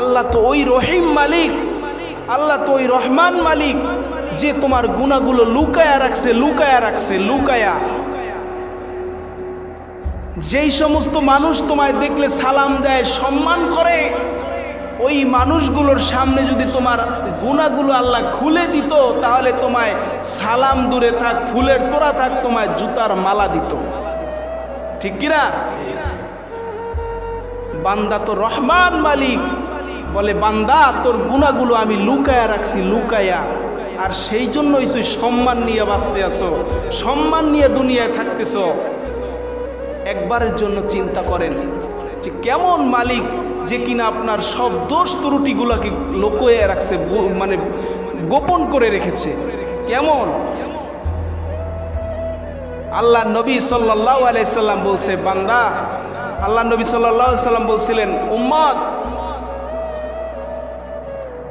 আল্লাহ তো ওই রহিম মালিক, আল্লাহ তো ওই রহমান মালিক, যে তোমার গুণাগুলো লুকায়া রাখছে লুকায়া রাখছে, লুকায়া। যেই সমস্ত মানুষ তোমায় দেখলে সালাম দেয়, সম্মান করে, ওই মানুষগুলোর সামনে যদি তোমার গুণাগুলো আল্লাহ খুলে দিত, তাহলে তোমায় সালাম দূরে থাক, ফুলের তোরা থাক, তোমায় জুতার মালা দিত। ঠিক কিনা? বান্দা তো রহমান মালিক। বলে, বান্দা, তোর গুণাগুলো আমি লুকায়া রাখছি, লুকায়া। আর সেই জন্যই তুই সম্মান নিয়ে বাঁচতে আসো, সম্মান নিয়ে দুনিয়ায় থাকতেছ। একবারের জন্য চিন্তা করেন যে, কেমন মালিক যে কিনা আপনার সব দোষ ত্রুটিগুলোকে লোকয়ে রাখছে মানে গোপন করে রেখেছে। কেমন? আল্লাহ নবী সাল্লাহ আলাইসাল্লাম বলছে, বান্দা আল্লাহ নবী সাল্লাহ সাল্লাম বলছিলেন উম্মত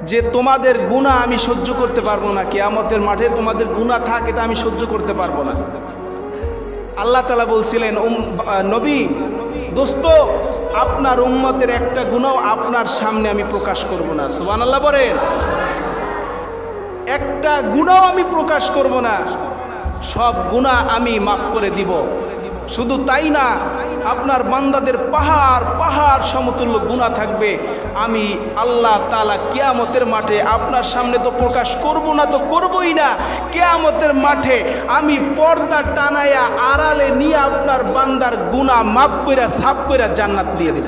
যে তোমাদের গুণা আমি সহ্য করতে পারব না, কেয়ামতের মাঠে তোমাদের গুণা থাক, এটা আমি সহ্য করতে পারব না। আল্লাহ তালা বলছিলেন নবী, দোস্ত, আপনার উম্মতের একটা গুণাও আপনার সামনে আমি প্রকাশ করব না। সুবান আল্লাহ বলেন। একটা গুণাও আমি প্রকাশ করব না। সব গুণা আমি মাফ করে দিব। শুধু তাই না, আপনার বান্দাদের পাহাড় পাহাড় সমতুল্য গুণা থাকবে। আমি আল্লাহ তালা কেয়ামতের মাঠে আপনার সামনে তো প্রকাশ করব না, তো করবই না। কেয়ামতের মাঠে আমি পর্দা টানাইয়া আড়ালে নিয়ে আপনার বান্দার গুণা মাপ কইরা সাফ কইরা জান্নাত দিয়ে দেব।